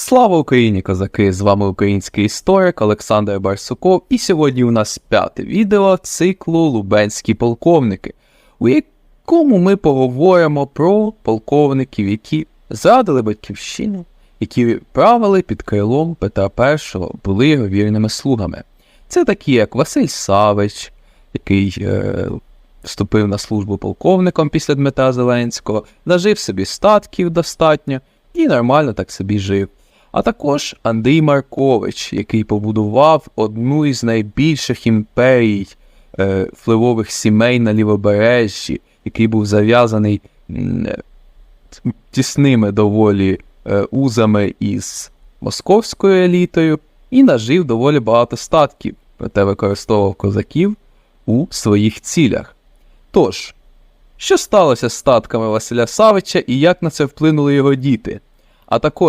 Слава Україні, козаки! З вами український історик Олександр Барсуков, і сьогодні у нас п'яте відео циклу Лубенські полковники, у якому ми поговоримо про полковників, які зрадили батьківщину, які правили під крилом Петра І, були його вірними слугами. Це такі, як Василь Савич, який е, вступив на службу полковником після Дмитра Зеленського, нажив собі статків достатньо і нормально так собі жив. А також Андрій Маркович, який побудував одну із найбільших імперій е, впливових сімей на лівобережжі, який був зав'язаний е, тісними доволі е, узами із московською елітою, і нажив доволі багато статків, проте використовував козаків у своїх цілях. Тож, що сталося з статками Василя Савича і як на це вплинули його діти? А також